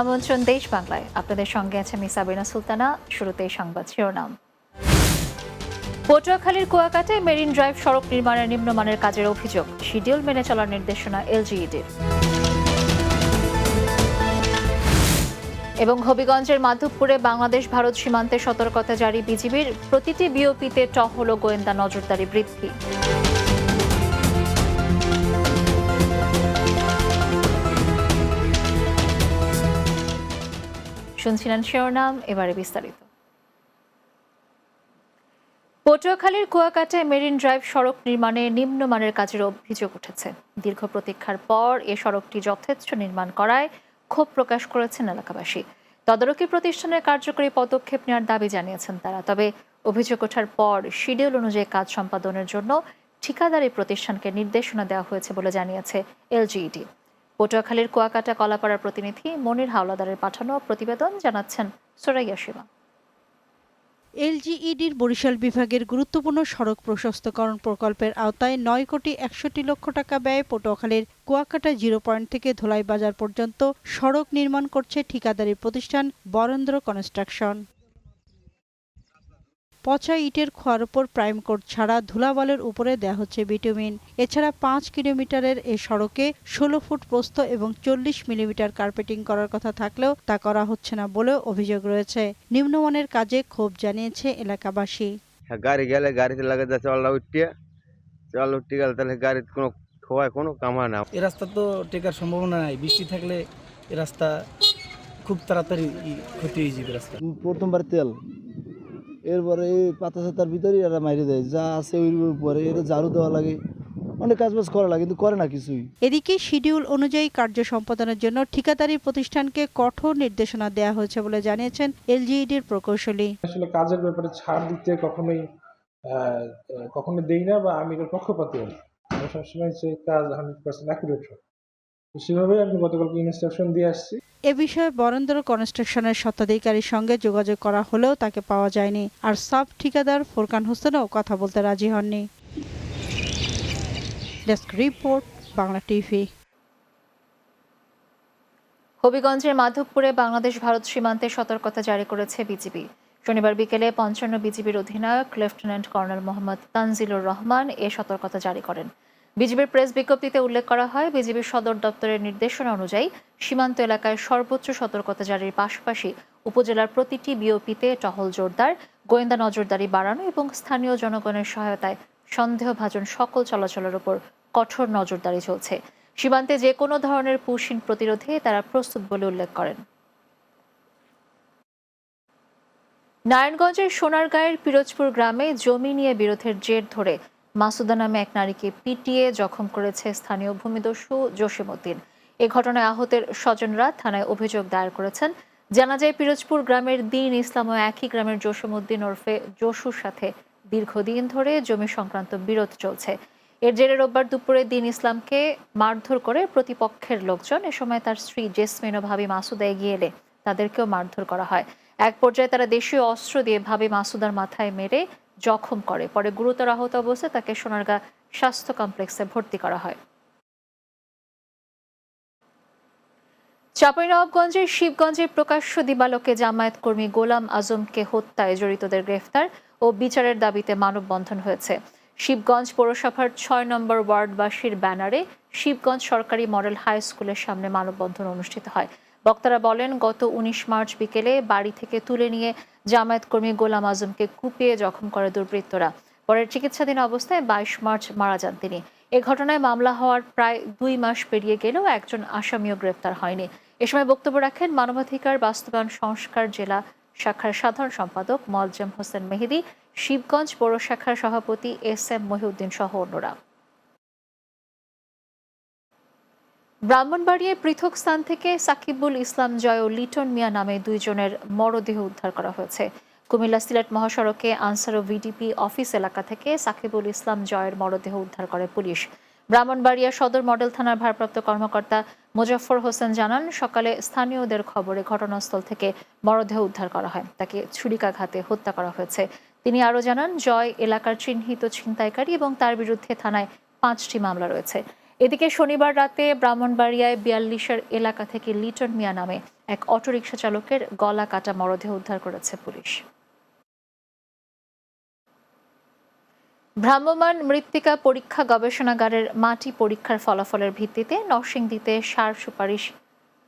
আমন্ত্রণ দেশ বাংলায়। আপনাদের সঙ্গে আছে আমি সাবিনা সুলতানা। শুরুতে সংবাদ শিরোনাম। পটুয়াখালীর কুয়াকাটায় মেরিন ড্রাইভ সড়ক নির্মাণের নিম্নমানের কাজের অভিযোগ। শিডিউল মেনে চলার নির্দেশনা এলজিইডির। এবং হবিগঞ্জের মাধবপুরে বাংলাদেশ ভারত সীমান্তে সতর্কতা জারি বিজিবির। প্রতিটি বিওপিতে টহল ও গোয়েন্দা নজরদারি বৃদ্ধি। শুনছিলেন শিরোনাম, এবারে বিস্তারিত। পটুয়াখালীর কুয়াকাটায় মেরিন ড্রাইভ সড়ক নির্মাণে নিম্নমানের কাজের অভিযোগ উঠেছে। দীর্ঘ প্রতীক্ষার পর এ সড়কটি যথেচ্ছ নির্মাণ করায় ক্ষোভ প্রকাশ করেছেন এলাকাবাসী। তদারকি প্রতিষ্ঠানের কার্যকরী পদক্ষেপ নেওয়ার দাবি জানিয়েছেন তারা, তবে অভিযোগ ওঠার পর শিডিউল অনুযায়ী কাজ সম্পাদনের জন্য ঠিকাদারি প্রতিষ্ঠানকে নির্দেশনা দেওয়া হয়েছে বলে জানিয়েছে এলজিইডি পটুয়াখালীর কুয়াকাটা কলাপাড়ার প্রতিনিধি মনির হাওলাদারের পাঠানো প্রতিবেদন জানাচ্ছেন সোরাইয়া সীমা এলজিইডির বরিশাল বিভাগের গুরুত্বপূর্ণ সড়ক প্রশস্তকরণ প্রকল্পের আওতায় নয় কোটি একষট্টি লক্ষ টাকা ব্যয়ে পটুয়াখালীর কুয়াকাটা জিরো পয়েন্ট থেকে ধোলাই বাজার পর্যন্ত সড়ক নির্মাণ করছে ঠিকাদারি প্রতিষ্ঠান বরেন্দ্র কনস্ট্রাকশন। পচা ইটের খোয়ার উপর প্রাইম কোট ছাড়া ধুলাবালের উপরে দেয়া হচ্ছে বিটুমিন। এছাড়া পাঁচ কিলোমিটারের এ সড়কে ষোলো ফুট প্রস্থ এবং চল্লিশ মিলিমিটার কার্পেটিং করার কথা থাকলেও তা করা হচ্ছে না বলেও অভিযোগ রয়েছে। নিম্নমানের কাজে ক্ষোভ জানিয়েছে এলাকাবাসী। হ্যাঁ গাড়ি গেলে গাড়িতে লাগে যা চলটা উঠিয়ে চল উঠতে গেলে তাহলে গাড়ির কোনো খোয়ায় কোনো কামা না। এ রাস্তা তো টেকার সম্ভাবনা নাই। বৃষ্টি থাকলে এ রাস্তা খুব তাড়াতাড়ি ক্ষতি হয়ে যাবে রাস্তা। প্রথমবার তেল। এরপরে এই পাতা সাতার ভিতরে এরা মাইরে দেয়। যা আছে ওই উপরে এটা ঝাড়ু দেওয়া লাগে। অনেক কাজ বাজ করা লাগে কিন্তু করে না কিছুই। এদিকে শিডিউল অনুযায়ী কার্য সম্পাদনের জন্য ঠিকাদারি প্রতিষ্ঠানকে কঠোর নির্দেশনা দেওয়া হয়েছে বলে জানিয়েছেন এলজিইডির প্রকৌশলী। আসলে কাজের ব্যাপারে ছাড় দিতে কখনোই কখনো দেই না বা আমি এটার পক্ষপাতিও না। আমি সবসময় যে কাজ হান্ড্রেড পার্সেন্ট অ্যাকুরেট হয় তো সেভাবে আমি গতকালকে ইনস্ট্রাকশন দিয়ে আসছি। এ বিষয়ে বরেন্দ্র কনস্ট্রাকশনের স্বত্বাধিকারীর সঙ্গে যোগাযোগ করা হলেও তাকে পাওয়া যায়নি। আর সাব ঠিকাদার ফোরকান হোসেনও কথা বলতে রাজি হননি। Desk report, Bangla TV. হবিগঞ্জের মাধবপুরে বাংলাদেশ ভারত সীমান্তে সতর্কতা জারি করেছে বিজিবি। শনিবার বিকেলে পঞ্চান্ন বিজিবির অধিনায়ক, লেফটেন্যান্ট কর্নেল মোহাম্মদ তানজিলুর রহমান এ সতর্কতা জারি করেন। বিজিবির প্রেস বিজ্ঞপ্তিতে উল্লেখ করা হয় বিজিবির সদর দপ্তরের নির্দেশনা অনুযায়ী সীমান্ত এলাকায় সর্বোচ্চ সতর্কতা জারির পাশাপাশি উপজেলার প্রতিটি বিওপিতে টহল জোরদার, গোয়েন্দা নজরদারি বাড়ানো এবং স্থানীয় জনগণের সহায়তায় সন্দেহভাজন সকল চলাচলের উপর কঠোর নজরদারি চলছে। সীমান্তে যে কোনো ধরনের পুশিন প্রতিরোধে তারা প্রস্তুত বলে উল্লেখ করেন। নারায়ণগঞ্জের সোনারগাঁয়ের পিরোজপুর গ্রামে জমি নিয়ে বিরোধের জের ধরে মাসুদা নামে এক নারীকে পিটিয়ে জখম করেছে স্থানীয় ভূমিদস্যু জসিমউদ্দিন। এ ঘটনায় আহতের স্বজনরা থানায় অভিযোগ দায়ের করেছেন। জানা যায়, পিরোজপুর গ্রামের দিন ইসলাম ও একই গ্রামের জসিমউদ্দিন ওরফে জসুর সাথে দীর্ঘদিন ধরে জমি সংক্রান্ত বিরোধ চলছে। এর জেরে রোববার দুপুরে দিন ইসলামকে মারধর করে প্রতিপক্ষের লোকজন এ সময় তার স্ত্রী জেসমিন ও ভাবি মাসুদা এগিয়ে এলে তাদেরকেও মারধর করা হয়। এক পর্যায়ে তারা দেশীয় অস্ত্র দিয়ে ভাবি মাসুদার মাথায় মেরে জখম করে। পরে গুরুতর আহত অবস্থায় তাকে সোনারগাঁ স্বাস্থ্য কমপ্লেক্সে ভর্তি করা হয়। চাঁপাইনবাবগঞ্জের শিবগঞ্জের প্রকাশ্য দিবালোকে জামায়াত কর্মী গোলাম আজমকে হত্যায় জড়িতদের গ্রেফতার ও বিচারের দাবিতে মানববন্ধন হয়েছে। শিবগঞ্জ পৌরসভার ছয় নম্বর ওয়ার্ডবাসীর ব্যানারে শিবগঞ্জ সরকারি মডেল হাই স্কুলের সামনে মানববন্ধন অনুষ্ঠিত হয়। বক্তারা বলেন, গত উনিশ মার্চ বিকেলে বাড়ি থেকে তুলে নিয়ে জামায়াত কর্মী গোলাম আজমকে কুপিয়ে জখম করে দুর্বৃত্তরা। পরে চিকিৎসাধীন অবস্থায় বাইশ মার্চ মারা যান তিনি। এ ঘটনায় মামলা হওয়ার প্রায় দুই মাস পেরিয়ে গেলেও একজন আসামিও গ্রেপ্তার হয়নি। এ সময় বক্তব্য রাখেন, মানবাধিকার বাস্তবায়ন সংস্কার জেলা শাখার সাধারণ সম্পাদক মলজম হোসেন মেহেদি, শিবগঞ্জ পৌর শাখার সভাপতি এস এম মহিউদ্দিন সহ অন্যরা। ব্রাহ্মণবাড়িয়ায় পৃথক স্থান থেকে সাকিবুল ইসলাম জয় ও লিটন মিয়া নামে দুইজনের মরদেহ উদ্ধার করা হয়েছে। কুমিল্লা সিলেট মহাসড়কে আনসার ও ভিডিপি অফিস এলাকা থেকে সাকিবুল ইসলাম জয়ের মরদেহ উদ্ধার করে পুলিশ। ব্রাহ্মণবাড়িয়া সদর মডেল থানার ভারপ্রাপ্ত কর্মকর্তা মোজাফর হোসেন জানান, সকালে স্থানীয়দের খবরে ঘটনাস্থল থেকে মরদেহ উদ্ধার করা হয়। তাকে ছুরিকাঘাতে হত্যা করা হয়েছে। তিনি আরও জানান, জয় এলাকার চিহ্নিত ছিনতাইকারী এবং তার বিরুদ্ধে থানায় পাঁচটি মামলা রয়েছে। এদিকে শনিবার রাতে ব্রাহ্মণবাড়িয়ায় বিয়াল্লিশের এলাকা থেকে লিটন মিয়া নামে এক অটোরিকশা চালকের গলা কাটা মরদেহ উদ্ধার করেছে পুলিশ। ভ্রাম্যমাণ মৃত্তিকা পরীক্ষা গবেষণাগারের মাটি পরীক্ষার ফলাফলের ভিত্তিতে নরসিংদীতে সার সুপারিশ,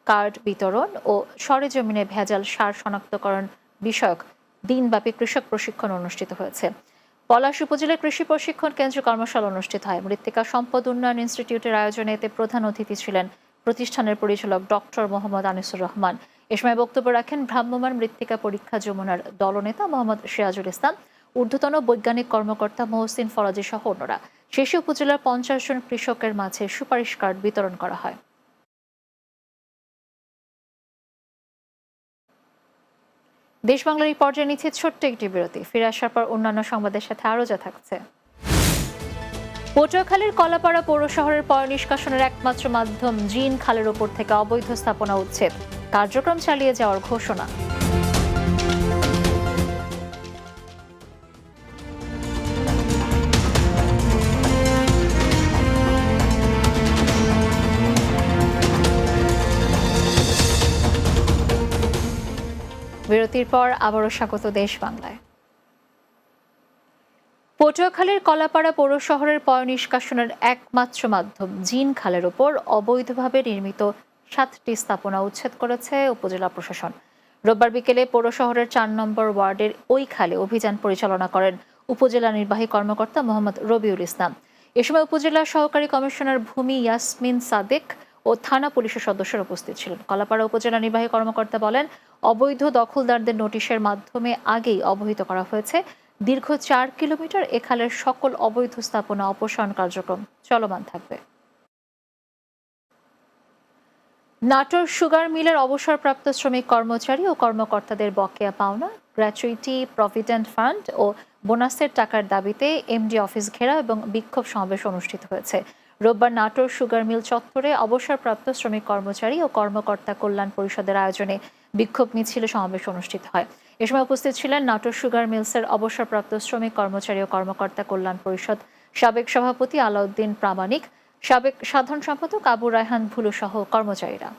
কার্ড বিতরণ ও সরেজমিনে ভেজাল সার শনাক্তকরণ বিষয়ক দিনব্যাপী কৃষক প্রশিক্ষণ অনুষ্ঠিত হয়েছে। পলাশ উপজেলা কৃষি প্রশিক্ষণ কেন্দ্র কর্মশালা অনুষ্ঠিত হয়। মৃত্তিকা সম্পদ উন্নয়ন ইনস্টিটিউটের আয়োজনে এতে প্রধান অতিথি ছিলেন প্রতিষ্ঠানের পরিচালক ডক্টর মোহাম্মদ আনিসুর রহমান। এ সময় বক্তব্য রাখেন ভ্রাম্যমাণ মৃত্তিকা পরীক্ষা যমুনার দলনেতা মোহাম্মদ সিরাজুল ইসলাম, ঊর্ধ্বতন বৈজ্ঞানিক কর্মকর্তা মহসিন ফরাজি সহ অন্যরা। শেষে উপজেলার পঞ্চাশ জন কৃষকের মাঝে সুপারিশ কার্ড বিতরণ করা হয়। দেশ বাংলার এই পর্যায়ে নিচ্ছে ছোট্ট একটি বিরতি। ফিরে আসার পর অন্যান্য সংবাদের সাথে আরও যা থাকছে। পটুয়াখালীর কলাপাড়া পৌর শহরের পয় নিষ্কাশনের একমাত্র মাধ্যম জিন খালের ওপর থেকে অবৈধ স্থাপনা উচ্ছেদ। কার্যক্রম চালিয়ে যাওয়ার ঘোষণা। বিরতির পর আবারও স্বাগত দেশ বাংলায়। পটুয়াখালীর কলাপাড়া পৌর শহরের পয় নিষ্কাশনের একমাত্র মাধ্যম জিন খালের ওপর অবৈধভাবে নির্মিত সাতটি স্থাপনা উচ্ছেদ করেছে উপজেলা প্রশাসন। রোববার বিকেলে পৌর শহরের চার নম্বর ওয়ার্ডের ওই খালে অভিযান পরিচালনা করেন উপজেলা নির্বাহী কর্মকর্তা মোহাম্মদ রবিউল ইসলাম। এ সময় উপজেলা সহকারী কমিশনার ভূমি ইয়াসমিন সাদেক থানা পুলিশের সদস্যরা উপস্থিত ছিলেন। কলাপাড়া উপজেলা নির্বাহী কর্মকর্তা বলেন, অবৈধ দখলদারদের নোটিশের মাধ্যমে আগেই অবহিত করা হয়েছে। দীর্ঘ চার কিলোমিটার এ খালের সকল অবৈধ স্থাপনা অপসারণ কার্যক্রম চলমান থাকবে। নাটোর সুগার মিলের অবসরপ্রাপ্ত শ্রমিক কর্মচারী ও কর্মকর্তাদের বকেয়া পাওনা, গ্র্যাচুইটি, প্রভিডেন্ট ফান্ড ও বোনাসের টাকার দাবিতে এমডি অফিস ঘেরা এবং বিক্ষোভ সমাবেশ অনুষ্ঠিত হয়েছে। রোববার নাটোর সুগার মিল চত্বরে অবসরপ্রাপ্ত শ্রমিক কর্মচারী ও কর্মকর্তা কল্যাণ পরিষদের আয়োজনে বিক্ষোভ মিছিল সমাবেশ অনুষ্ঠিত হয়। এ সময় উপস্থিত ছিলেন নাটোর সুগার মিলসের অবসরপ্রাপ্ত শ্রমিক কর্মচারী ও কর্মকর্তা কল্যাণ পরিষদ সাবেক সভাপতি আলাউদ্দিন প্রামাণিক, সাবেক সাধারণ সম্পাদক আবু রায়হান ভুলু সহ কর্মচারীরা।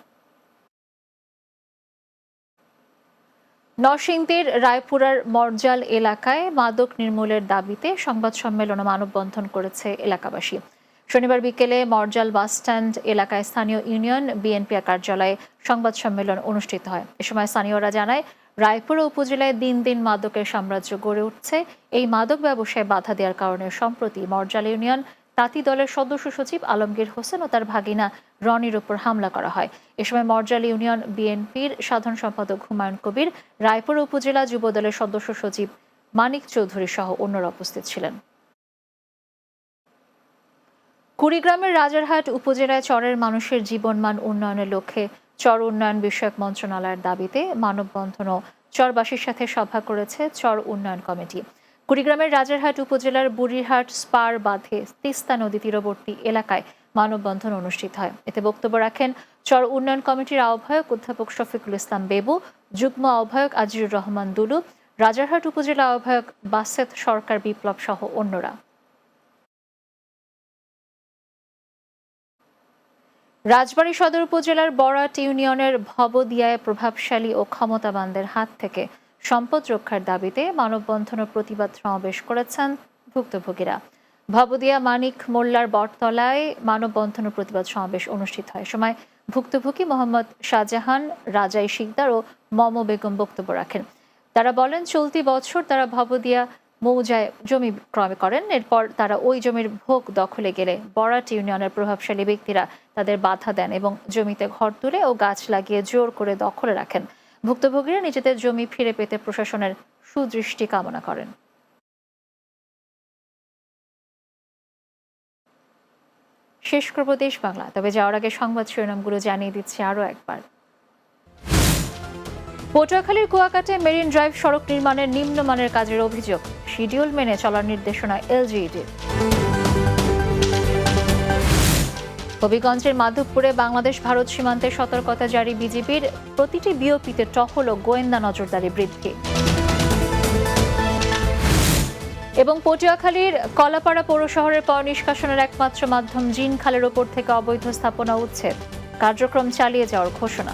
নরসিংদীর রায়পুরার মরজাল এলাকায় মাদক নির্মূলের দাবিতে সংবাদ সম্মেলন মানববন্ধন করেছে এলাকাবাসী। শনিবার বিকেলে মরজাল বাসস্ট্যান্ড এলাকায় স্থানীয় ইউনিয়ন বিএনপি কার্যালয়ে সংবাদ সম্মেলন অনুষ্ঠিত হয়। এ সময় স্থানীয়রা জানায়, রায়পুরা উপজেলায় দিন দিন মাদকের সাম্রাজ্য গড়ে উঠছে। এই মাদক ব্যবসায় বাধা দেওয়ার কারণে সম্প্রতি মরজাল ইউনিয়ন তাঁতি দলের সদস্য সচিব আলমগীর হোসেন ও তার ভাগিনা রনির উপর হামলা করা হয়। এ সময় মরজাল ইউনিয়ন বিএনপির সাধারণ সম্পাদক হুমায়ুন কবির, রায়পুর উপজেলা যুব দলের সদস্য সচিব মানিক চৌধুরী সহ অন্যরা উপস্থিত ছিলেন। কুড়িগ্রামের রাজারহাট উপজেলায় চরের মানুষের জীবনমান উন্নয়নের লক্ষ্যে চর উন্নয়ন বিষয়ক মন্ত্রণালয়ের দাবিতে মানববন্ধন ও চরবাসীর সাথে সভা করেছে চর উন্নয়ন কমিটি। কুড়িগ্রামের রাজারহাট উপজেলার বুড়িহাট, স্পার, বাঁধে, তিস্তা নদী তীরবর্তী এলাকায় মানববন্ধন অনুষ্ঠিত হয়। এতে বক্তব্য রাখেন চর উন্নয়ন কমিটির আহ্বায়ক অধ্যাপক শফিকুল ইসলাম বেবু, যুগ্ম আহ্বায়ক আজিজুর রহমান দুলু, রাজারহাট উপজেলা আহ্বায়ক বাসেত সরকার বিপ্লব সহ অন্যরা। রাজবাড়ী সদর উপজেলার বরাট ইউনিয়নের ভবদিয়ায় প্রভাবশালী ও ক্ষমতাবানদের হাত থেকে সম্পদ রক্ষার দাবিতে মানববন্ধন ও প্রতিবাদ সমাবেশ করেছেন ভুক্তভোগীরা। ভবদিয়া মানিক মোল্লার বটতলায় মানববন্ধন ও প্রতিবাদ সমাবেশ অনুষ্ঠিত হয়। সময় ভুক্তভোগী মোহাম্মদ শাহজাহান, রাজাই শিকদার ও মম বেগম বক্তব্য রাখেন। তারা বলেন, চলতি বছর তারা ভবদিয়া মৌজায় জমি ক্রয় করেন। এরপর তারা ওই জমির ভোগ দখলে গেলে বরাট ইউনিয়নের প্রভাবশালী ব্যক্তিরা তাদের বাধা দেন এবং জমিতে ঘর তুলে ও গাছ লাগিয়ে জোর করে দখলে রাখেন। ভুক্তভোগীরা নিজেদের জমি ফিরে পেতে প্রশাসনের সুদৃষ্টি কামনা করেন। শেষ করব দেশ বাংলা, তবে যাওয়ার আগে সংবাদ শিরোনামগুলো জানিয়ে দিচ্ছি আরও একবার। পটুয়াখালীর কুয়াকাটে মেরিন ড্রাইভ সড়ক নির্মাণের নিম্নমানের কাজের অভিযোগ। শিডিউল মেনে চলার নির্দেশনা এলজিইডির হবিগঞ্জের মাধবপুরে বাংলাদেশ ভারত সীমান্তে সতর্কতা জারি বিজিবির। প্রতিটি বিওপিতে টহল ও গোয়েন্দা নজরদারি বৃদ্ধি। এবং পটুয়াখালীর কলাপাড়া পৌর শহরের পর নিষ্কাশনের একমাত্র মাধ্যম জিন খালের ওপর থেকে অবৈধ স্থাপনা উচ্ছেদ। কার্যক্রম চালিয়ে যাওয়ার ঘোষণা।